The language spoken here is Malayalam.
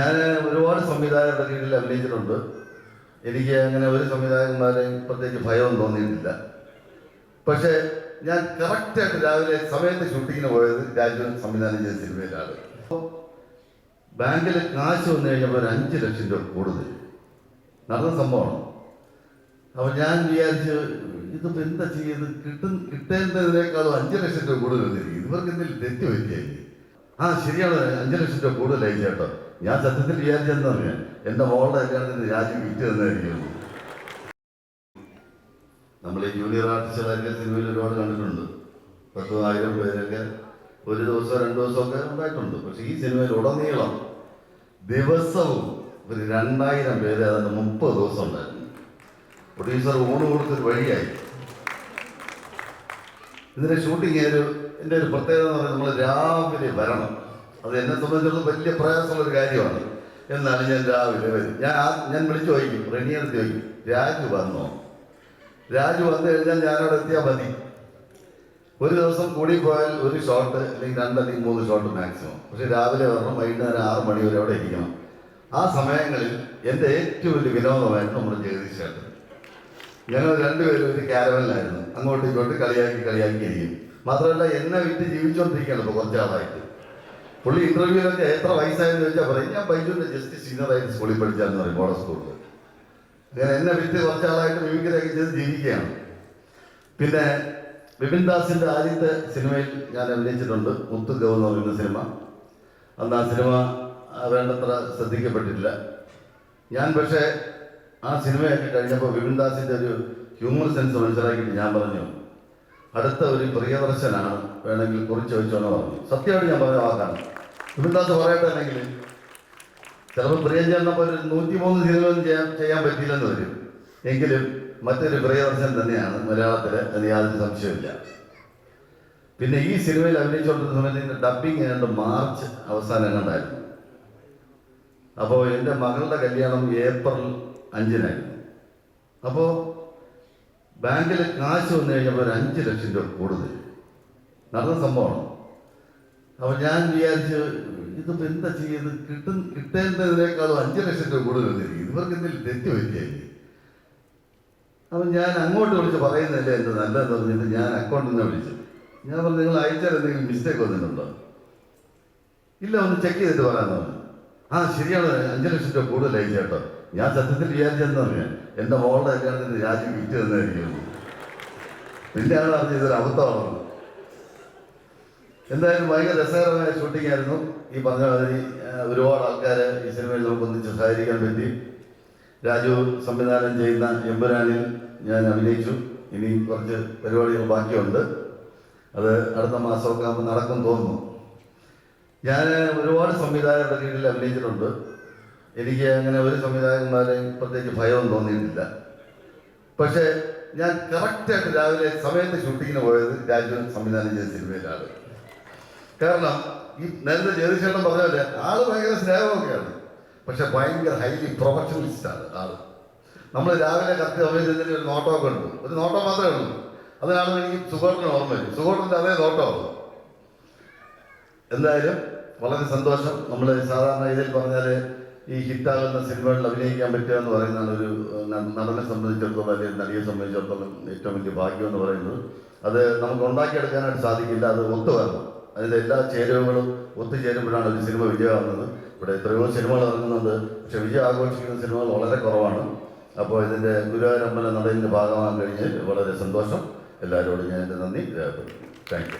ഞാൻ ഒരുപാട് സംവിധായകരുടെ കീഴിൽ അഭിനയിച്ചിട്ടുണ്ട്. എനിക്ക് അങ്ങനെ ഒരു സംവിധായകന്മാരെയും പ്രത്യേകിച്ച് ഭയമൊന്നും തോന്നിയിട്ടില്ല. പക്ഷേ ഞാൻ കറക്റ്റായിട്ട് രാവിലെ സമയത്ത് ഷൂട്ടിങ്ങിന് പോയത് രാജു സംവിധാനം ചെയ്ത സിനിമയിലാണ്. ബാങ്കിൽ കാശ് വന്നു കഴിഞ്ഞപ്പോൾ ഒരു അഞ്ച് ലക്ഷം രൂപ കൂടുതൽ. നടന്ന സംഭവമാണ്. അപ്പോൾ ഞാൻ വിചാരിച്ചു ഇതിപ്പോൾ എന്താ ചെയ്യുന്നത് കിട്ടും കിട്ടേണ്ടതിനേക്കാളും അഞ്ച് ലക്ഷം രൂപ കൂടുതൽ ഇവർക്ക് എന്തെങ്കിലും തെറ്റ് പറ്റിയായി ആ ശരിയാണ് അഞ്ച് ലക്ഷം രൂപ കൂടുതലായി ചേട്ടോ. ഞാൻ സത്യത്തിൽ വിചാരിച്ചെന്ന് പറഞ്ഞു എന്റെ മോളുടെ കല്യാണത്തിന് രാജ്യം വിറ്റ് തന്നായിരിക്കും. നമ്മൾ ഈ ജൂനിയർ ആർട്ടിസ്റ്റുകളൊക്കെ സിനിമയിൽ ഒരുപാട് കണ്ടിട്ടുണ്ട്. പത്ത് ആയിരം പേരൊക്കെ ഒരു ദിവസമോ രണ്ട് ദിവസമൊക്കെ ഉണ്ടായിട്ടുണ്ട്. പക്ഷെ ഈ സിനിമയിൽ ഉടനീളം ദിവസവും ഒരു രണ്ടായിരം പേര് അതിന്റെ മുപ്പത് ദിവസം ഉണ്ടായിരുന്നു. പ്രൊഡ്യൂസർ ഊണ് കൊടുത്തൊരു വഴിയായി. ഇതിന്റെ ഷൂട്ടിങ് ഒരു എന്റെ ഒരു പ്രത്യേകത എന്ന് പറയുന്നത് നമ്മൾ രാവിലെ വരണം. അത് എന്നെ സംബന്ധിച്ചിടത്തോളം വലിയ പ്രയാസമുള്ള ഒരു കാര്യമാണ്. എന്നാലും ഞാൻ രാവിലെ വരും. ഞാൻ ഞാൻ വിളിച്ചു ചോദിക്കും. റെനിയെടുത്ത് ചോദിക്കും. രാജു വന്നു? രാജു വന്നു കഴിഞ്ഞാൽ ഞാനവിടെ എത്തിയാൽ മതി. ഒരു ദിവസം കൂടി പോയാൽ ഒരു ഷോട്ട് അല്ലെങ്കിൽ രണ്ടല്ലെങ്കിൽ മൂന്ന് ഷോട്ട് മാക്സിമം പക്ഷെ രാവിലെ വരണം വൈകുന്നേരം ആറ് മണി വരെ അവിടെ ഇരിക്കണം. ആ സമയങ്ങളിൽ എന്റെ ഏറ്റവും വലിയ വിനോദമായിരുന്നു നമ്മുടെ ജഗദീഷ് ചേട്ടൻ. ഞങ്ങൾ രണ്ടുപേരും ഒരു ക്യാരവനിലായിരുന്നു അങ്ങോട്ടും ഇങ്ങോട്ടും കളിയാക്കി കളിയാക്കി ഇരിക്കും. മാത്രമല്ല എന്നെ വിറ്റ് ജീവിച്ചുകൊണ്ടിരിക്കുകയാണ് ഇപ്പോൾ കുറച്ചാളായിട്ട് പുള്ളി ഇന്റർവ്യൂലൊക്കെ എത്ര വയസ്സായെന്ന് ചോദിച്ചാൽ പറയും. ഞാൻ ബൈജുവിന്റെ ജസ്റ്റ് സീനിയറായിട്ട് സ്കൂളിൽ പഠിച്ചാന്ന് പറയും മോഡൽ സ്കൂളിൽ ഞാൻ എന്നെ വിറ്റ് കുറച്ചാളായിട്ട് മിമിക്രിയൊക്കെ ചെയ്ത് ജീവിക്കുകയാണ്. പിന്നെ വിപിൻ ദാസിന്റെ ആദ്യത്തെ സിനിമയിൽ ഞാൻ അഭിനയിച്ചിട്ടുണ്ട് മുത്തു ഗൗ എന്ന് പറയുന്ന സിനിമ. അന്ന് ആ സിനിമ വേണ്ടത്ര ശ്രദ്ധിക്കപ്പെട്ടിട്ടില്ല. ഞാൻ പക്ഷേ ആ സിനിമയൊക്കെ കഴിഞ്ഞപ്പോൾ വിപിൻ ദാസിന്റെ ഒരു ഹ്യൂമർ സെൻസ് മനസ്സിലാക്കിയിട്ട് ഞാൻ പറഞ്ഞു അടുത്ത ഒരു പ്രിയദർശനാണ് വേണമെങ്കിൽ കുറിച്ച് വെച്ചോന്ന് പറഞ്ഞു. സത്യമായിട്ട് ഞാൻ പറഞ്ഞ വാക്കാണ്. ഇവിടുത്തെ പറയട്ടെങ്കിൽ ചിലപ്പോൾ ചിലപ്പോൾ പ്രിയഞ്ചേട്ടനപ്പോൾ ഒരു നൂറ്റിമൂന്ന് സിനിമയൊന്നും ചെയ്യാൻ ചെയ്യാൻ പറ്റിയില്ലെന്ന് വരും. എങ്കിലും മറ്റൊരു പ്രിയദർശൻ തന്നെയാണ് മലയാളത്തിൽ അതിന് യാതൊരു സംശയമില്ല പിന്നെ ഈ സിനിമയിൽ അഭിനയിച്ചുകൊണ്ടിരുന്ന സമയത്ത് ഡബിങ് ഏതാണ്ട് മാർച്ച് അവസാനം എങ്ങനെയായിരുന്നു അപ്പോൾ എന്റെ മകളുടെ കല്യാണം ഏപ്രിൽ അഞ്ചിനായിരുന്നു. അപ്പോൾ ബാങ്കിൽ കാശ് വന്നു കഴിഞ്ഞപ്പോൾ ഒരു അഞ്ച് ലക്ഷം രൂപ കൂടുതൽ. നടന്ന സംഭവമാണ്. അപ്പോൾ ഞാൻ വിചാരിച്ചു ഇതിപ്പോൾ എന്താ ചെയ്യുന്നത്? കിട്ടും കിട്ടേണ്ടതിനേക്കാളും അഞ്ച് ലക്ഷം രൂപ കൂടുതൽ വന്നിരിക്കും ഇവർക്ക് എന്തെങ്കിലും തെറ്റ് പറ്റിയല്ലേ അപ്പം ഞാൻ അങ്ങോട്ട് വിളിച്ച് പറയുന്നില്ല എന്ത് നല്ലതെന്ന് പറഞ്ഞിട്ട് ഞാൻ അക്കൗണ്ടിൽ നിന്ന് വിളിച്ചു. ഞാൻ പറഞ്ഞു നിങ്ങൾ അയച്ചാൽ എന്തെങ്കിലും മിസ്റ്റേക്ക് വന്നിട്ടുണ്ടോ? ഇല്ല ഒന്ന് ചെക്ക് ചെയ്തിട്ട് പറയാമെന്ന് പറഞ്ഞു. ആ ശരിയാണ്. അഞ്ച് ലക്ഷം രൂപ കൂടുതൽ അയച്ചേട്ടോ ഞാൻ സത്യത്തിൽ വിചാരിച്ചെന്ന് പറഞ്ഞാൽ എന്റെ മോളുടെ കല്യാണത്തിന് രാജ്യം വിറ്റ് തന്നായിരിക്കും പിന്നെയാണ് അറിഞ്ഞത് ഇതൊരു അബദ്ധമാണ് എന്തായാലും ഭയങ്കര രസകരമായ ഷൂട്ടിംഗ് ആയിരുന്നു. ഈ പറഞ്ഞ മാതിരി ഒരുപാട് ആൾക്കാരെ ഈ സിനിമയിൽ നമുക്ക് ഒന്നിച്ച് സഹകരിക്കാൻ പറ്റി. രാജു സംവിധാനം ചെയ്യുന്ന എമ്പുരാനിൽ ഞാൻ അഭിനയിച്ചു. ഇനി കുറച്ച് പരിപാടികൾ ബാക്കിയുണ്ട്. അത് അടുത്ത മാസമൊക്കെ നടക്കും തോന്നുന്നു. ഞാൻ ഒരുപാട് സംവിധായകരുടെ കീഴിൽ അഭിനയിച്ചിട്ടുണ്ട്. എനിക്ക് അങ്ങനെ ഒരു സംവിധായകന്മാരെയും പ്രത്യേകിച്ച് ഭയവും തോന്നിയിട്ടില്ല. പക്ഷേ ഞാൻ കറക്റ്റായിട്ട് രാവിലെ സമയത്ത് ഷൂട്ടിങ്ങിന് പോയത് രാജു സംവിധാനം ചെയ്ത സിനിമയിലാണ്. കാരണം ഈ നേരത്തെ ജയതിഷേട്ടൻ പറഞ്ഞല്ലേ ആൾ ഭയങ്കര സ്നേഹമൊക്കെയാണ്. പക്ഷെ ഭയങ്കര ഹൈലി പ്രൊഫഷണലിസ്റ്റാണ് ആൾ. നമ്മൾ രാവിലെ കറക്റ്റ് സമയത്ത് ഒരു നോട്ടമൊക്കെ ഉണ്ട്. ഒരു നോട്ടോ മാത്രമേ ഉള്ളൂ. അതിനാണ് എനിക്ക് സുഹോട്ടിന് ഓർമ്മ വരും സുഹോട്ടിന്റെ അതേ നോട്ടമാണ്. എന്തായാലും വളരെ സന്തോഷം. നമ്മൾ സാധാരണ ഇതിൽ പറഞ്ഞാൽ ഈ ഹിറ്റാകുന്ന സിനിമകളിൽ അഭിനയിക്കാൻ പറ്റുക എന്ന് പറയുന്നതാണ് ഒരു നടനെ സംബന്ധിച്ചിടത്തോളം അല്ലെങ്കിൽ നടിയെ സംബന്ധിച്ചിടത്തോളം ഏറ്റവും വലിയ ഭാഗ്യം എന്ന് പറയുന്നത്. അത് നമുക്ക് ഉണ്ടാക്കിയെടുക്കാനായിട്ട് സാധിക്കില്ല അത് ഒത്തു വരണം അതിന്റെ എല്ലാ ചേരുവകളും ഒത്തുചേരുമ്പോഴാണ് ഒരു സിനിമ വിജയമാകുന്നത്. ഇവിടെ എത്രയോ സിനിമകൾ ഇറങ്ങുന്നുണ്ട്. പക്ഷെ വിജയം ആഘോഷിക്കുന്ന സിനിമകൾ വളരെ കുറവാണ്. അപ്പോൾ ഇതിന്റെ ഗുരുവായൂരമ്പല നടയിന്റെ ഭാഗമാകാൻ കഴിഞ്ഞ് വളരെ സന്തോഷം. എല്ലാവരോടും ഞാൻ എന്റെ നന്ദി രേഖപ്പെടുത്തുന്നു. Thank you.